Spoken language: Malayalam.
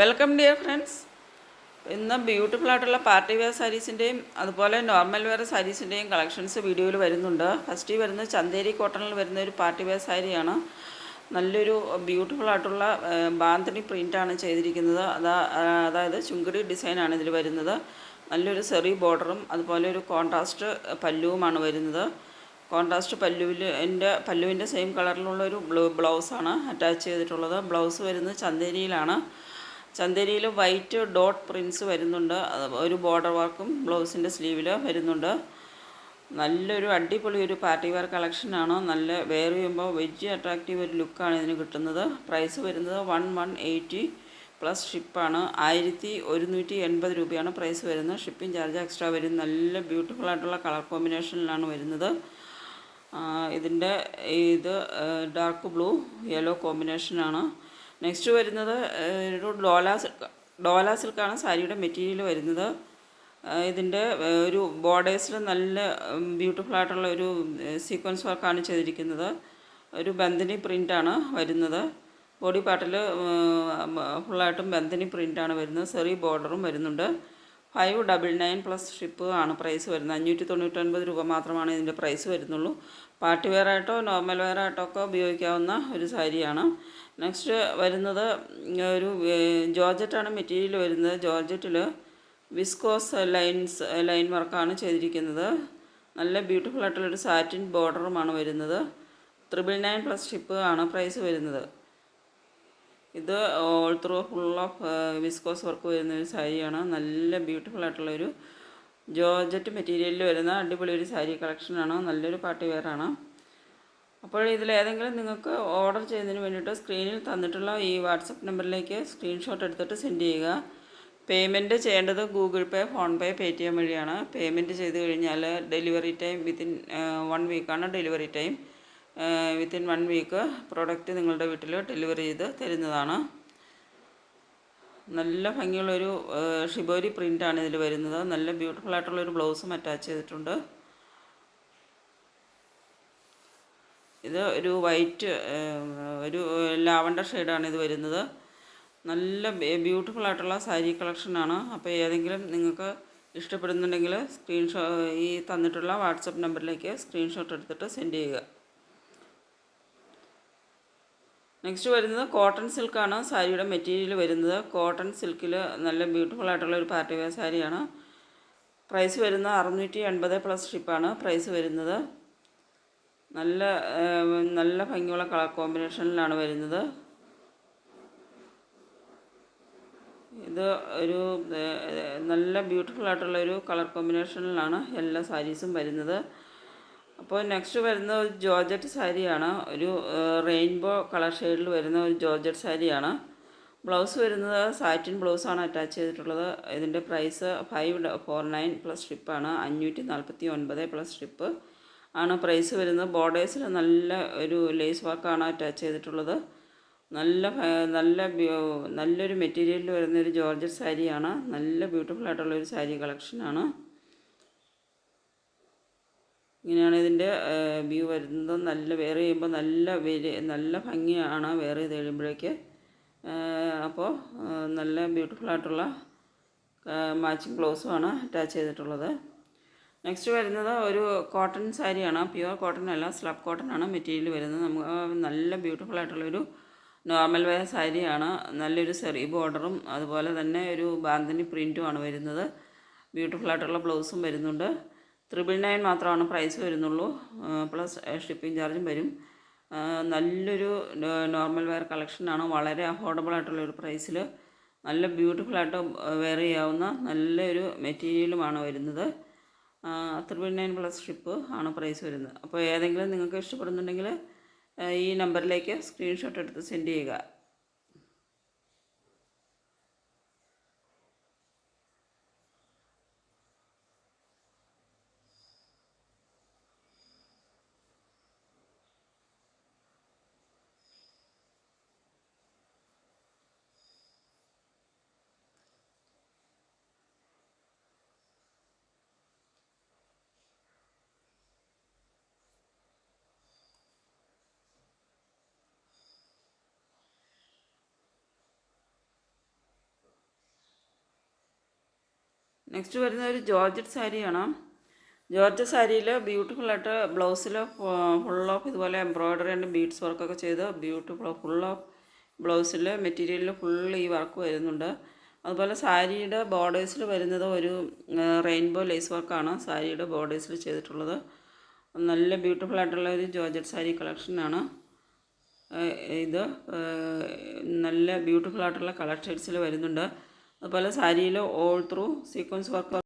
വെൽക്കം ഡിയർ ഫ്രണ്ട്സ് ഇന്ന് ബ്യൂട്ടിഫുൾ ആയിട്ടുള്ള പാർട്ടി വെയർ സാരീസിന്റെയും അതുപോലെ നോർമൽ വെയർ സാരീസിന്റെയും കളക്ഷൻസ് വീഡിയോയിൽ വരുന്നുണ്ട്. ഫസ്റ്റ് വരുന്നത് ചന്തേരി കോട്ടണിൽ വരുന്ന ഒരു പാർട്ടി വെയർ സാരിയാണ് നല്ലൊരു ബ്യൂട്ടിഫുൾ ആയിട്ടുള്ള ബാന്തണി പ്രിന്റാണ് ചെയ്തിരിക്കുന്നത്. അതാ അതായത് ചുങ്കടി ഡിസൈനാണ് ഇതിൽ വരുന്നത്. നല്ലൊരു സെറി ബോർഡറും അതുപോലെ ഒരു കോൺട്രാസ്റ്റ് പല്ലുവുമാണ് വരുന്നത്. കോൺട്രാസ്റ്റ് പല്ലുവിൽ എന്റെ പല്ലുവിന്റെ സെയിം കളറിലുള്ള ഒരു ബ്ലൂ ബ്ലൗസാണ് അറ്റാച്ച് ചെയ്തിട്ടുള്ളത്. ബ്ലൗസ് വരുന്നത് ചന്തേരിയിലാണ് ചന്തേരിയിൽ വൈറ്റ് ഡോട്ട് പ്രിൻസ് വരുന്നുണ്ട്. ഒരു ബോർഡർ വർക്കും ബ്ലൗസിന്റെ സ്ലീവിൽ വരുന്നുണ്ട്. നല്ലൊരു അടിപൊളി ഒരു പാർട്ടി വെയർ കളക്ഷനാണ്. നല്ല വെയർ ചെയ്യുമ്പോൾ വെജ് അട്രാക്റ്റീവ് ഒരു ലുക്കാണ് ഇതിന് കിട്ടുന്നത്. പ്രൈസ് വരുന്നത് വൺ വൺ എയ്റ്റി പ്ലസ് ഷിപ്പാണ്. ആയിരത്തി ഒരുന്നൂറ്റി എൺപത് രൂപയാണ് പ്രൈസ് വരുന്നത്. ഷിപ്പിംഗ് ചാർജ് എക്സ്ട്രാ വരും. നല്ല ബ്യൂട്ടിഫുൾ ആയിട്ടുള്ള കളർ കോമ്പിനേഷനിലാണ് വരുന്നത്. ഇതിന്റെ ഇത് ഡാർക്ക് ബ്ലൂ യെല്ലോ കോമ്പിനേഷനാണ്. നെക്സ്റ്റ് വരുന്നത് ഒരു ഡോല സിൽക്ക് ഡോല സിൽക്കാണ് സാരിയുടെ മെറ്റീരിയൽ വരുന്നത്. ഇതിന്റെ ഒരു ബോർഡേഴ്സിൽ നല്ല ബ്യൂട്ടിഫുൾ ആയിട്ടുള്ള ഒരു സീക്വൻസ് വർക്കാണ് ചെയ്തിരിക്കുന്നത്. ഒരു ബന്ധിനി പ്രിന്റാണ് വരുന്നത്. ബോഡി പാർട്ടിൽ ഫുള്ളായിട്ടും ബന്ധിനി പ്രിന്റാണ് വരുന്നത്. സെറി ബോർഡറും വരുന്നുണ്ട്. Five double nine plus ship ആണ് പ്രൈസ് വരുന്നത്. അഞ്ഞൂറ്റി തൊണ്ണൂറ്റൊൻപത് രൂപ മാത്രമാണ് ഇതിന്റെ പ്രൈസ് വരുന്നുള്ളൂ. പാർട്ടി വെയർ ആയിട്ടോ നോർമൽ വെയർ ആയിട്ടോ ഒക്കെ ഉപയോഗിക്കാവുന്ന ഒരു സാരിയാണ്. നെക്സ്റ്റ് വരുന്നത് ഒരു ജോർജറ്റാണ് മെറ്റീരിയൽ വരുന്നത്. ജോർജറ്റിൽ വിസ്കോസ് ലൈൻസ് ലൈൻ വർക്കാണ് ചെയ്തിരിക്കുന്നത്. നല്ല ബ്യൂട്ടിഫുൾ ആയിട്ടുള്ളൊരു സാറ്റിൻ ബോർഡറുമാണ് വരുന്നത്. ത്രിബിൾ നയൻ പ്ലസ് ഷിപ്പ് ആണ് പ്രൈസ് വരുന്നത്. ഇത് all through full of viscose work വരുന്ന ഒരു സാരിയാണ്. നല്ല ബ്യൂട്ടിഫുൾ ആയിട്ടുള്ള ഒരു ജോർജറ്റ് മെറ്റീരിയലിൽ വരുന്ന അടിപൊളി ഒരു സാരി കളക്ഷനാണ് നല്ലൊരു പാർട്ടി വെയറാണ് അപ്പോൾ ഇതിൽ ഏതെങ്കിലും നിങ്ങൾക്ക് ഓർഡർ ചെയ്യുന്നതിന് വേണ്ടിയിട്ട് സ്ക്രീനിൽ തന്നിട്ടുള്ള ഈ വാട്സപ്പ് നമ്പറിലേക്ക് സ്ക്രീൻഷോട്ട് എടുത്തിട്ട് സെൻഡ് ചെയ്യുക. പേയ്മെന്റ് ചെയ്യേണ്ടത് Google Pay PhonePe Paytm വഴിയാണ് പേയ്മെന്റ് ചെയ്ത് കഴിഞ്ഞാൽ delivery time within one വീക്കാണ് delivery time within one week product നിങ്ങളുടെ വീട്ടിൽ ഡെലിവറി ചെയ്ത് തരുന്നതാണ്. നല്ല ഭംഗിയുള്ളൊരു ഷിബോരി പ്രിന്റാണ് ഇതിൽ വരുന്നത്. നല്ല ബ്യൂട്ടിഫുൾ ആയിട്ടുള്ളൊരു ബ്ലൗസും അറ്റാച്ച് ചെയ്തിട്ടുണ്ട്. ഇത് ഒരു വൈറ്റ് ഒരു ലാവണ്ടർ ഷെയ്ഡാണ് ഇത് വരുന്നത്. നല്ല ബ്യൂട്ടിഫുൾ ആയിട്ടുള്ള സാരി കളക്ഷനാണ് അപ്പോൾ ഏതെങ്കിലും നിങ്ങൾക്ക് ഇഷ്ടപ്പെടുന്നുണ്ടെങ്കിൽ സ്ക്രീൻഷോ ഈ തന്നിട്ടുള്ള വാട്സപ്പ് നമ്പറിലേക്ക് സ്ക്രീൻഷോട്ട് എടുത്തിട്ട് സെൻഡ് ചെയ്യുക. നെക്സ്റ്റ് വരുന്നത് കോട്ടൺ സിൽക്കാണ് സാരിയുടെ മെറ്റീരിയൽ വരുന്നത്. കോട്ടൺ സിൽക്കിൽ നല്ല ബ്യൂട്ടിഫുൾ ആയിട്ടുള്ള ഒരു പാർട്ടി വെയർ സാരിയാണ്. പ്രൈസ് വരുന്നത് അറുന്നൂറ്റി എൺപത് പ്ലസ് ഷിപ്പാണ് പ്രൈസ് വരുന്നത്. നല്ല നല്ല ഭംഗിയുള്ള കളർ കോമ്പിനേഷനിലാണ് വരുന്നത്. ഇത് ഒരു നല്ല ബ്യൂട്ടിഫുൾ ആയിട്ടുള്ള ഒരു കളർ കോമ്പിനേഷനിലാണ് എല്ലാ സാരീസും വരുന്നത്. അപ്പോൾ നെക്സ്റ്റ് വരുന്ന ഒരു ജോർജറ്റ് സാരിയാണ്. ഒരു റെയിൻബോ കളർ ഷെയ്ഡിൽ വരുന്ന ഒരു ജോർജറ്റ് സാരിയാണ്. ബ്ലൗസ് വരുന്നത് സാറ്റിൻ ബ്ലൗസാണ് അറ്റാച്ച് ചെയ്തിട്ടുള്ളത്. ഇതിന്റെ price five four nine plus ഷിപ്പാണ്. അഞ്ഞൂറ്റി നാൽപ്പത്തി ഒൻപത് പ്ലസ് ഷിപ്പ് ആണ് പ്രൈസ് വരുന്നത്. ബോർഡേഴ്സിൽ നല്ല ഒരു ലേസ് വർക്കാണ് അറ്റാച്ച് ചെയ്തിട്ടുള്ളത്. നല്ല നല്ല നല്ലൊരു മെറ്റീരിയലിൽ വരുന്ന ഒരു ജോർജറ്റ് സാരിയാണ്. നല്ല ബ്യൂട്ടിഫുൾ ആയിട്ടുള്ള ഒരു സാരി കളക്ഷനാണ്. ഇങ്ങനെയാണ് ഇതിന്റെ വ്യൂ വരുന്നത്. നല്ല വെയർ ചെയ്യുമ്പോൾ നല്ല വെരി നല്ല ഭംഗിയാണ് വെയർ ചെയ്ത് കഴിയുമ്പോഴേക്ക്. അപ്പോൾ നല്ല ബ്യൂട്ടിഫുൾ ആയിട്ടുള്ള മാച്ചിങ് ബ്ലൗസുമാണ് അറ്റാച്ച് ചെയ്തിട്ടുള്ളത്. നെക്സ്റ്റ് വരുന്നത് ഒരു കോട്ടൺ സാരിയാണ്. പ്യുവർ കോട്ടൺ അല്ല സ്ലബ് കോട്ടൺ ആണ് മെറ്റീരിയൽ വരുന്നത്. നമുക്ക് നല്ല ബ്യൂട്ടിഫുൾ ആയിട്ടുള്ളൊരു നോർമൽ വെയർ സാരിയാണ്. നല്ലൊരു സെറി ബോർഡറും അതുപോലെ തന്നെ ഒരു ബാന്തിനി പ്രിന്റുമാണ് വരുന്നത്. ബ്യൂട്ടിഫുൾ ആയിട്ടുള്ള ബ്ലൗസും വരുന്നുണ്ട്. ത്രിബിൾ നയൻ മാത്രമാണ് പ്രൈസ് വരുന്നുള്ളൂ. പ്ലസ് ഷിപ്പിംഗ് ചാർജും വരും. നല്ലൊരു നോർമൽ വെയർ കളക്ഷനാണ് വളരെ അഫോർഡബിൾ ആയിട്ടുള്ള ഒരു പ്രൈസിൽ നല്ല ബ്യൂട്ടിഫുൾ ആയിട്ട് വെയർ ചെയ്യാവുന്ന നല്ലൊരു മെറ്റീരിയലുമാണ് വരുന്നത്. ത്രിബിൾ നയൻ പ്ലസ് ഷിപ്പ് ആണ് പ്രൈസ് വരുന്നത്. അപ്പോൾ ഏതെങ്കിലും നിങ്ങൾക്ക് ഇഷ്ടപ്പെടുന്നുണ്ടെങ്കിൽ ഈ നമ്പറിലേക്ക് സ്ക്രീൻഷോട്ട് എടുത്ത് സെൻഡ് ചെയ്യുക. നെക്സ്റ്റ് വരുന്ന ഒരു ജോർജറ്റ് സാരിയാണ് ജോർജറ്റ് സാരിയിൽ ബ്യൂട്ടിഫുൾ ആയിട്ട് ബ്ലൗസിൽ ഫുൾ ഓഫ് ഇതുപോലെ എംബ്രോയ്ഡറി ആൻഡ് ബീഡ്സ് വർക്കൊക്കെ ചെയ്ത് ബ്യൂട്ടിഫുൾ ഫുൾ ഓഫ് ബ്ലൗസിൽ മെറ്റീരിയലിൽ ഫുൾ ഈ വർക്ക് വരുന്നുണ്ട്. അതുപോലെ സാരിയുടെ ബോർഡേഴ്സിൽ വരുന്നത് ഒരു റെയിൻബോ ലേസ് വർക്കാണ് സാരിയുടെ ബോർഡേഴ്സിൽ ചെയ്തിട്ടുള്ളത്. നല്ല ബ്യൂട്ടിഫുൾ ആയിട്ടുള്ള ഒരു ജോർജറ്റ് സാരി കളക്ഷനാണ് ഇത് നല്ല ബ്യൂട്ടിഫുൾ ആയിട്ടുള്ള കളർ ഷെയ്ഡ്സിൽ വരുന്നുണ്ട്. അതുപോലെ സാരിയിൽ ഓൾ ത്രൂ സീക്വൻസ് വർക്ക്